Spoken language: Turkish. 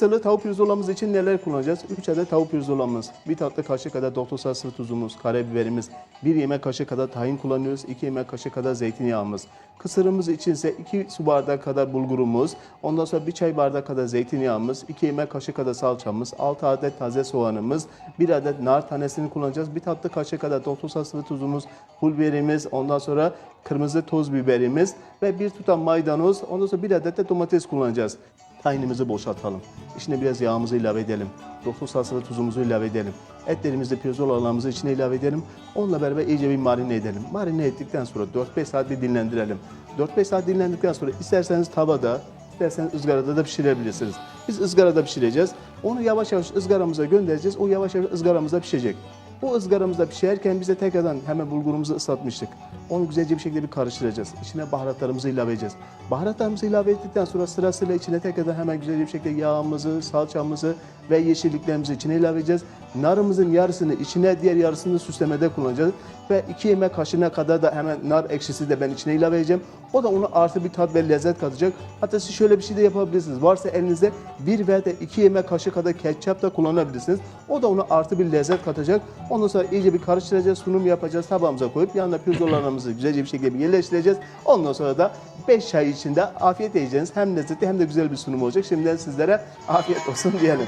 Sıvı tavuk pirzolamız için neler kullanacağız? 3 adet tavuk pirzolamız, 1 tatlı kaşık kadar doktor sarı sıvı tuzumuz, karabiberimiz, 1 yemek kaşığı kadar tahin kullanıyoruz, 2 yemek kaşığı kadar zeytinyağımız. Kısırımız için ise 2 su bardağı kadar bulgurumuz, ondan sonra 1 çay bardağı kadar zeytinyağımız, 2 yemek kaşığı kadar salçamız, 6 adet taze soğanımız, 1 adet nar tanesini kullanacağız, 1 tatlı kaşığı kadar doktor sarı sıvı tuzumuz, pul biberimiz, ondan sonra kırmızı toz biberimiz. Ve bir tutam maydanoz, ondan sonra 1 adet de domates kullanacağız. Tahinimizi boşaltalım. İçine biraz yağımızı ilave edelim. Doktor salçalı tuzumuzu ilave edelim. Etlerimizi, pirzolalarımızı içine ilave edelim. Onunla beraber iyice bir marine edelim. Marine ettikten sonra 4-5 saat bir dinlendirelim. 4-5 saat dinlendikten sonra isterseniz tavada, isterseniz ızgarada da pişirebilirsiniz. Biz ızgarada pişireceğiz. Onu yavaş yavaş ızgaramıza göndereceğiz. O yavaş yavaş ızgaramıza pişecek. Bu ızgaramızda pişerken bize tekrardan hemen bulgurumuzu ıslatmıştık. Onu güzelce bir şekilde bir karıştıracağız. İçine baharatlarımızı ilave edeceğiz. Baharatlarımızı ilave ettikten sonra sırasıyla içine tekrardan hemen güzelce bir şekilde yağımızı, salçamızı ve yeşilliklerimizi içine ilave edeceğiz. Narımızın yarısını içine, diğer yarısını süslemede kullanacağız. Ve iki yemek kaşığına kadar da hemen nar ekşisi de ben içine ilave edeceğim. O da onu artı bir tat ve lezzet katacak. Hatta siz şöyle bir şey de yapabilirsiniz. Varsa elinizde bir veya da iki yemek kaşığı kadar ketçap da kullanabilirsiniz. O da onu artı bir lezzet katacak. Ondan sonra iyice bir karıştıracağız, sunum yapacağız, tabağımıza koyup yanına pirzolarımızı güzelce bir şekilde yerleştireceğiz. Ondan sonra da 5 çay içinde afiyet yiyeceğiniz hem lezzetli hem de güzel bir sunum olacak. Şimdiden sizlere afiyet olsun diyelim.